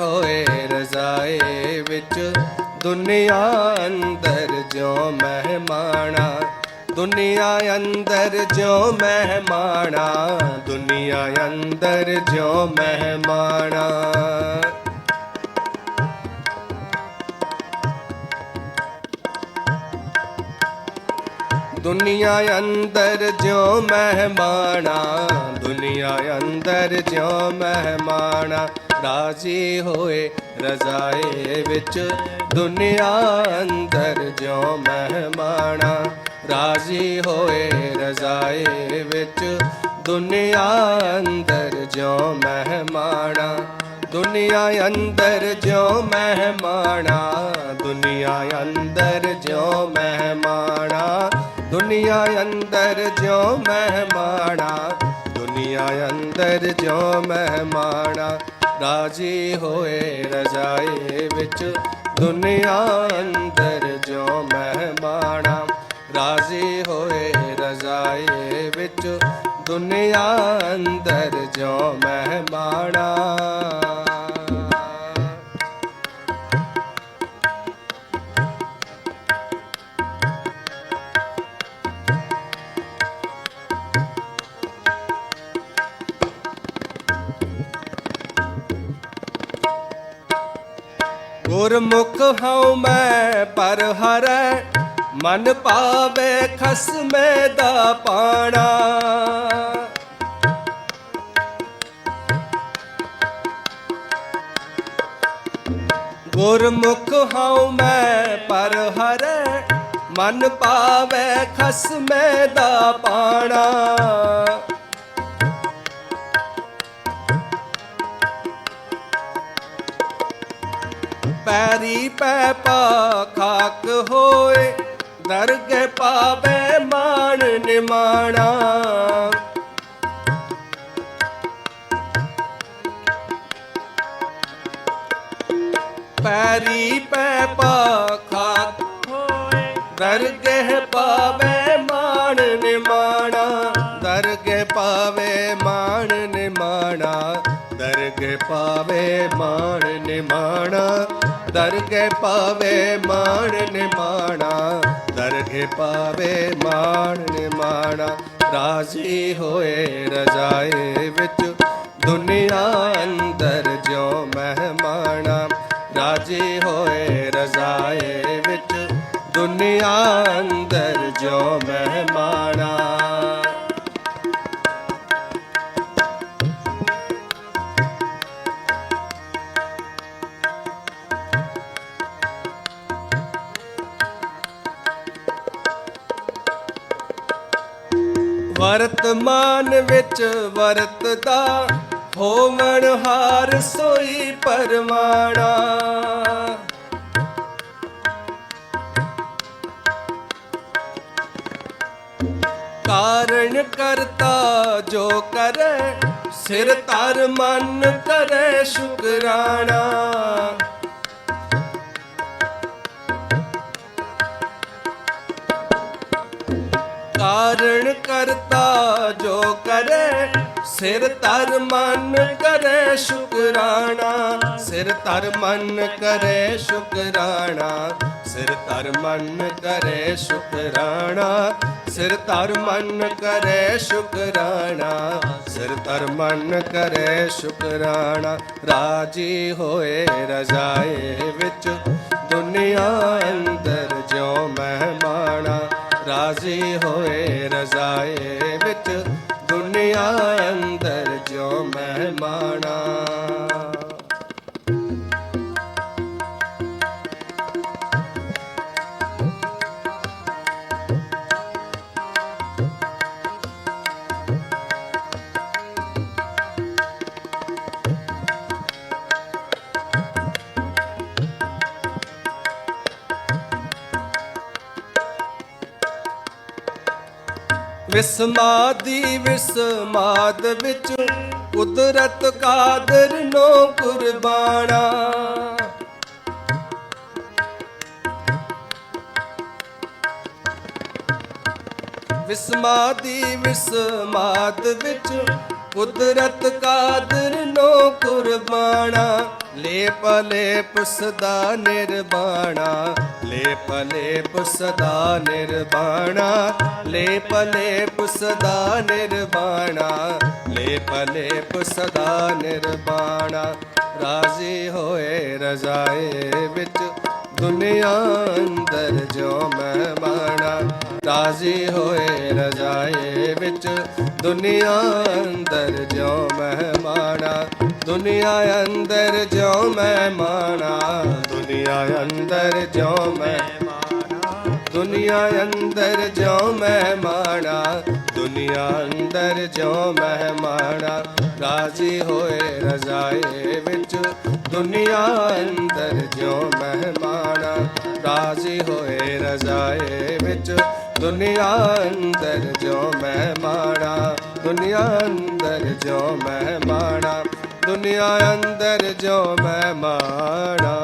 ਹੋਏ ਰਜ਼ਾਏ ਵਿੱਚ, ਦੁਨੀਆ ਅੰਦਰ ਜੋ ਮਹਿਮਾਨਾ, ਦੁਨੀਆ ਅੰਦਰ ਜੋ ਮਹਿਮਾਨਾ, ਦੁਨੀਆ ਅੰਦਰ ਜੋ ਮਹਿਮਾਨਾ। ਦੁਨੀਆ ਅੰਦਰ ਜੋ ਮਹਿਮਾਨਾ, ਦੁਨੀਆ ਅੰਦਰ ਜੋ ਮਹਿਮਾਨਾ ਰਾਜ਼ੀ ਹੋਏ ਰਜ਼ਾਏ ਵਿੱਚ ਦੁਨੀਆ ਅੰਦਰ ਜੋ ਮਹਿਮਾਣਾ ਰਾਜ਼ੀ ਹੋਏ ਰਜ਼ਾਏ ਵਿੱਚ ਦੁਨੀਆ ਅੰਦਰ ਜੋ ਮਹਿਮਾਣਾ ਦੁਨੀਆ ਅੰਦਰ ਜੋ ਮਹਿਮਾਨਾ। ਦੁਨੀਆ ਅੰਦਰ ਜੋ ਮਹਿਮਾਨਾ। ਦੁਨੀਆ ਅੰਦਰ ਜੋ ਮਹਿਮਾਣਾ ਦੁਨੀਆ ਅੰਦਰ ਜੋ ਮਹਿਮਾਨਾ। ਰਾਜੀ ਹੋਏ ਰਜ਼ਾਏ ਵਿੱਚ ਦੁਨੀਆ ਅੰਦਰ ਜੋ ਮਹਿਮਾਨਾ ਰਾਜ਼ੀ ਹੋਏ ਰਜ਼ਾਏ ਵਿੱਚ ਦੁਨੀਆ ਅੰਦਰ ਜੋ ਮਹਿਮਾਨਾ ਗੁਰਮੁਖ ਹਉ ਮੈਂ ਪਰ ਹਰੈ, ਮਨ ਪਾਵੇ ਖਸਮੇ ਦਾ ਪਾਣਾ। ਗੁਰਮੁਖ ਹਉ ਮੈਂ ਪਰ ਹਰੈ, ਮਨ ਪਾਵੇ ਖਸਮੇ ਦਾ ਪਾਣਾ। ਪੈ ਪਾ ਹੋਏ, ਦਰਗਹਿ ਪਾਵੇ ਮਾਣ ਨਿਮਾਣਾ। ਪੈਰੀ ਪੈ ਪਾ ਹੋਏ, ਦਰਗਹਿ ਪਾਵੇ ਮਾਣ ਨਿਮਾਣਾ। ਦਰਗਹਿ ਪਾਵੇ ਦਰਗਹਿ ਪਾਵੇ ਮਾਣ ਨਿਮਾਣਾ ਦਰਗਹਿ ਪਾਵੇ ਮਾਣ ਨਿਮਾਣਾ ਦਰਗਹਿ ਪਾਵੇ ਮਾਣ ਨਿਮਾਣਾ, ਰਾਜ਼ੀ ਹੋਏ ਰਜ਼ਾਏ ਵਿੱਚ, ਦੁਨੀਆ ਅੰਦਰ ਜੋ ਮਹਿਮਾਨਾ ਰਾਜੀ ਹੋਏ ਰਜ਼ਾਏ ਵਿੱਚ, ਦੁਨੀਆ ਅੰਦਰ ਜੋ ਮਹਿਮਾਨਾ ਵਰਤਮਾਨ ਵਿੱਚ ਵਰਤਦਾ, ਹੋਵਣ ਹਾਰ ਸੋਈ ਪਰਮਾਣਾ। ਕਾਰਣ ਕਰਤਾ ਜੋ ਕਰੇ, ਸਿਰ ਤਰ ਮਨ ਕਰੇ ਸ਼ੁਕਰਾਨਾ ਕਾਰਣ ਕਰਤਾ ਜੋ ਕਰੇ, ਸਿਰ ਤਰ ਮਨ ਕਰੇ ਸ਼ੁਕਰਾਣਾ ਸਿਰ ਤਰ ਮਨ ਕਰੇ ਸ਼ੁਕਰਾਣਾ ਸਿਰ ਤਰ ਮਨ ਕਰੇ ਸ਼ੁਕਰਾਣਾ ਸਿਰ ਤਰ ਮਨ ਕਰੇ ਸ਼ੁਕਰਾਣਾ ਸਿਰ ਤਰ ਮਨ ਕਰੇ ਸ਼ੁਕਰਾਣਾ ਰਾਜੀ ਹੋਏ ਰਜ਼ਾਏ ਵਿੱਚ ਦੁਨੀਆ ਅੰਦਰ ਰਾਜ਼ੀ ਹੋਏ ਰਜ਼ਾਏ ਵਿੱਚ ਦੁਨੀਆ ਅੰਦਰ ਜੋ ਮਹਿਮਾਨਾ ਵਿਸਮਾਦੀ ਵਿਸਮਾਦ ਵਿੱਚ ਕੁਦਰਤ ਕਾਦਰ ਨੋ ਕੁਰਬਾਨਾ। ਵਿਸਮਾਦੀ ਵਿਸਮਾਦ ਵਿੱਚ ਕੁਦਰਤ ਕਾਦਰ ਨੋ ਲੇਪ ਲੇਪ ਸਦਾ ਨਿਰਬਾਣਾ ਲੇਪ ਲੇਪ ਸਦਾ ਨਿਰਬਾਣਾ ਲੇਪ ਲੇਪ ਸਦਾ ਨਿਰਬਾਣਾ ਲੇਪ ਲੇਪ ਸਦਾ ਨਿਰਬਾਣਾ ਰਾਜ਼ੀ ਹੋਏ ਰਜ਼ਾਏ ਵਿੱਚ ਦੁਨੀਆ ਅੰਦਰ ਜੋ ਮਹਿਮਾਨਾ ਰਾਜ਼ੀ ਹੋਏ ਰਜ਼ਾਏ ਵਿੱਚ ਦੁਨੀਆ ਅੰਦਰ ਜੋ ਮਹਿਮਾਨਾ ਦੁਨੀਆ ਅੰਦਰ ਜੋ ਮਹਿਮਾਨਾ ਦੁਨੀਆ ਅੰਦਰ ਜੋ ਮਹਿਮਾਨਾ ਦੁਨੀਆ ਅੰਦਰ ਜੋ ਮਹਿਮਾਨਾ ਦੁਨੀਆ ਅੰਦਰ ਜੋ ਮਹਿਮਾਨਾ ਰਾਜ਼ੀ ਹੋਏ ਰਜ਼ਾਏ ਵਿੱਚ ਦੁਨੀਆ ਅੰਦਰ ਜੋ ਮਹਿਮਾਨਾ ਰਾਜ਼ੀ ਹੋਏ ਰਜ਼ਾਏ ਵਿੱਚ ਦੁਨੀਆ ਅੰਦਰ ਜੋ ਮਹਿਮਾਨਾ ਦੁਨੀਆ ਅੰਦਰ ਜੋ ਮਹਿਮਾਨਾ ਦੁਨੀਆ ਅੰਦਰ ਜੋ ਮੈਂ ਮਾੜਾ